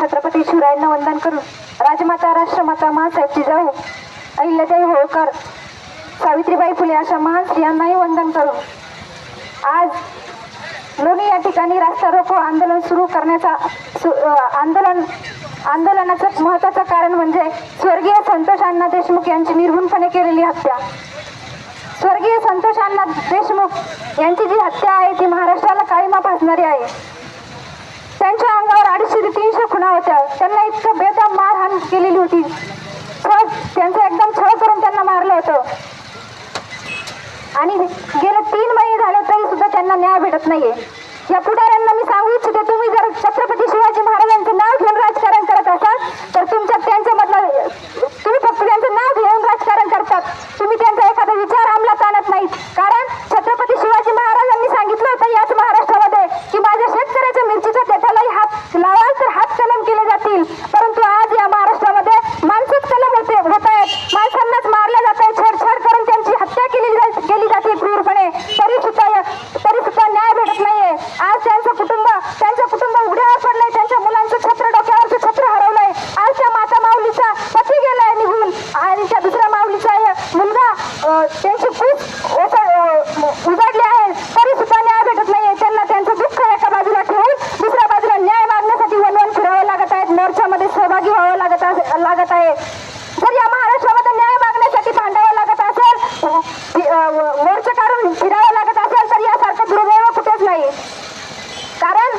छत्रपती शिवरायांना वंदन करून राजमाता राष्ट्रमाता महासाहेबची जाऊ अहिल्यादेवी होळकर सावित्रीबाई फुले अशा महान स्त्रियांनाही वंदन करून आज लोणी या ठिकाणी रास्ता रोको आंदोलन सुरू करण्याचा सु- आंदोलन आंदोलनाचं महत्त्वाचं कारण म्हणजे स्वर्गीय संतोष अण्णा देशमुख यांची निर्गुणपणे केलेली हत्या. स्वर्गीय संतोष अण्णा देशमुख यांची जी हत्या आहे ती महाराष्ट्राला काळीमा फासणारी आहे. त्यांच्या अंगावर अडीचशे ते तीनशे खुणा होत्या त्यांना इतकं बेदम मारहाण केलेली होती. छळ त्यांचं एकदम छळ करून त्यांना मारलं होतं. आणि गेले तीन महिने झाले तरी सुद्धा त्यांना न्याय भेटत नाहीये. या पुढाऱ्यांना मी सांगू इच्छिते तुम्ही जर छत्रपती शिवाजी महाराजांचं नाव घेऊन राजकारण करत असाल तर तुमच्या त्यांच्यामधलं तुम्ही फक्त त्यांचं नाव घेऊन राजकारण करतात तुम्ही त्यांचा एखादा विचार अंमलात आणत नाहीत कारण छत्रपती शिवाजी महाराजांनी सांगितलं होतं याच महाराष्ट्रामध्ये की माझ्या शेतकऱ्याच्या मिरचीच्या देठालाही हात लावाल तर हात कलम केले जातील परंतु आज या महाराष्ट्रामध्ये माणसंच कलम होते होत आहेत माणसांनाच मारल्या जात आहे छेडछाड करून त्यांची हत्या केली जा- केली जाते क्रूरपणे तरी सुद्धा तरी सुद्धा न्याय भेटत नाहीये आज त्यांचं कुटुंब त्यांचं कुटुंब उघड्यावर पडलंय त्यांच्या मुलांचं छत्र डोक्यावरचं छत्र हरवलंय आज त्या माता माऊलीचा पती गेलाय निघून आणि त्या दुसऱ्या माऊलीचा एक मुलगा अं, त्यांची खूप उजाडले आहे तरी सुद्धा न्याय भेटत नाहीये. त्यांना त्यांचं दुःख एका बाजूला ठेवून दुसऱ्या बाजूला न्याय मागण्यासाठी वनवन फिरावं लागत आहेत. मोर्चामध्ये सहभागी व्हावं लागत लागत आहे. जर या महाराष्ट्रामध्ये न्याय मागण्यासाठी भांडावं लागत असेल मोर्चा काढून फिरावं लागत असेल तर यासारखं दुर्दैव कुठेच नाही कारण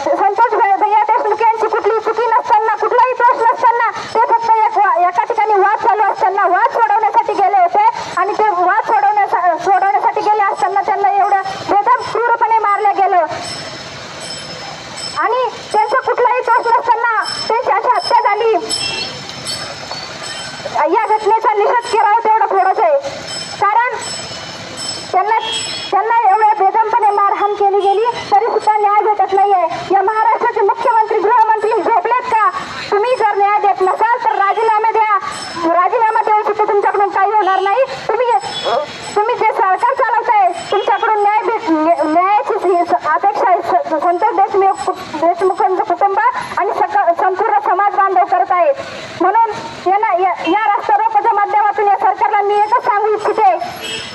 संतोष भै- भैया देशमुख यांची कुठली चुकी नसताना कुठलाही दोष नसताना ते फक्त एक वा- एका ठिकाणी वाद चालू असताना वाद सोडवण्यासाठी गेले होते आणि ते वाद सोडवण्यासा सोडवण्यासाठी गेले असताना त्यांना एवढं बेदम क्रूरपणे मारलं गेलं आणि त्यांचा कुठलाही दोष नसताना त्यांची अशी हत्या झाली या घटनेचा निषेध करावा तेवढं थोडंच आहे. कारण त्यांना त्यांना एवढ्या बेदमपणे मारहाण केली गेली तरी सुद्धा न्याय भेटत नाहीये. या महाराष्ट्राचे मुख्यमंत्री गृहमंत्री झोपलेत का? तुम्ही जर न्याय देत नसाल तर राजीनामे द्या. राजीनामा देऊन सुद्धा तुमच्याकडून काही होणार नाही. तुम्ही तुम्ही जे सरकार चालवताय तुमच्याकडून न्याय भेट न्यायाची अपेक्षा आहे. स- संतोष देशमुख देशमुखांचं कुटुंब आणि सक- संपूर्ण समाज बांधव करत आहेत म्हणून यांना या या रास्ता रोकोच्या माध्यमातून या सरकारला मी एकच सांगू इच्छिते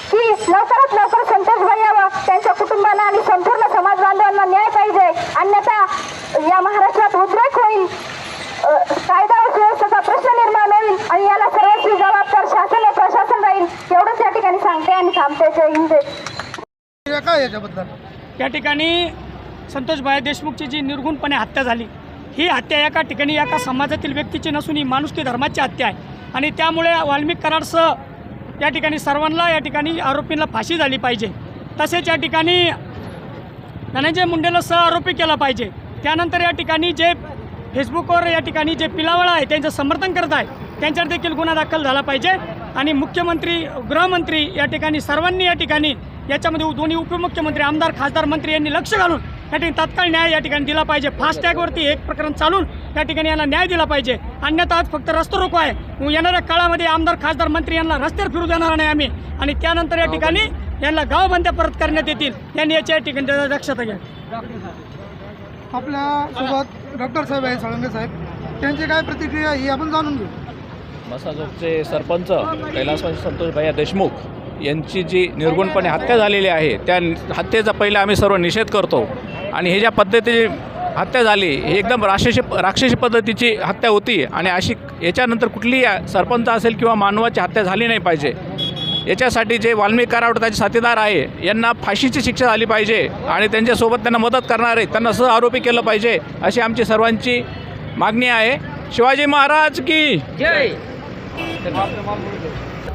की लवकरात लवकर संतोष भैया व त्यांच्या कुटुंबांना आणि संपूर्ण समाज बांधवांना न्याय पाहिजे. अन्यथा या महाराष्ट्रात उद्रेक होईल. कायदा व सुव्यवस्थेचा प्रश्न निर्माण होईल आणि याला सर्वस्वी जबाबदार शासन व प्रशासन राहील. एवढंच या ठिकाणी सांगते आणि थांबते. जय हिंद. काय याच्याबद्दल? या ठिकाणी संतोषभाई देशमुखची जी निर्गुणपणे हत्या झाली ही हत्या एका ठिकाणी एका समाजातील व्यक्तीची नसून ही माणुसकी धर्माची हत्या आहे. आणि त्यामुळे वाल्मिक कराडसह या ठिकाणी सर्वांना या ठिकाणी आरोपींना फाशी झाली पाहिजे. तसेच या ठिकाणी धनंजय मुंडेला सह आरोपी केला पाहिजे. त्यानंतर या ठिकाणी जे फेसबुकवर या ठिकाणी जे पिलावळा आहे त्यांचं समर्थन करत आहे त्यांच्यावर देखील गुन्हा दाखल झाला पाहिजे. आणि मुख्यमंत्री गृहमंत्री या ठिकाणी सर्वांनी या ठिकाणी याच्यामध्ये दोन्ही उपमुख्यमंत्री आमदार खासदार मंत्री यांनी लक्ष घालून या ठिकाणी तात्काळ न्याय या ठिकाणी दिला पाहिजे. फास्टॅगवरती एक प्रकरण चालून या ठिकाणी यांना न्याय दिला पाहिजे. अन्यथा आज फक्त रस्ता रोको आहे. येणाऱ्या काळामध्ये आमदार खासदार मंत्री यांना रस्त्यावर फिरू देणार नाही आम्ही. आणि त्यानंतर या ठिकाणी यांना गावबंद्या परत करण्यात येतील. यांनी याच्या या ठिकाणी दक्षता घ्या. आपल्यासोबत डॉक्टर साहेब आहेत साळुंगे साहेब. त्यांची काय प्रतिक्रिया ही आपण जाणून घेऊ. मसाजोगचे सरपंच कैलासवासी संतोष भैया देशमुख यांची जी निर्गुणपणे हत्या झालेली आहे त्या हत्येचा पहिला आम्ही सर्व निषेध करतो. आणि हे ज्या पद्धतीची हत्या झाली ही एकदम राक्षसी राक्षसी पद्धतीची हत्या होती आणि अशी याच्यानंतर कुठलीही सरपंच असेल किंवा मानवाची हत्या झाली नाही पाहिजे. याच्यासाठी जे वाल्मिक करावटाचे त्याचे साथीदार आहे यांना फाशीची शिक्षा झाली पाहिजे आणि त्यांच्यासोबत त्यांना मदत करणारे त्यांना सह आरोपी केलं पाहिजे अशी आमची सर्वांची मागणी आहे. शिवाजी महाराज की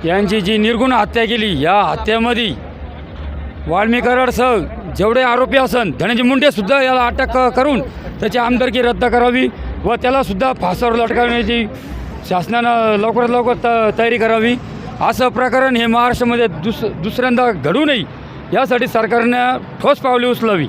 यांची जी निर्गुण हत्या केली या हत्येमध्ये वाल्मीकरांसह जेवढे आरोपी असन धनंजय मुंडेसुद्धा याला अटक करून त्याची आमदारकी रद्द करावी व त्यालासुद्धा फासावर लटकवण्याची शासनानं लवकरात लवकर त तयारी करावी. असं प्रकरण हे महाराष्ट्रामध्ये दुस दुसऱ्यांदा घडू नये यासाठी सरकारनं ठोस पावले उचलावी.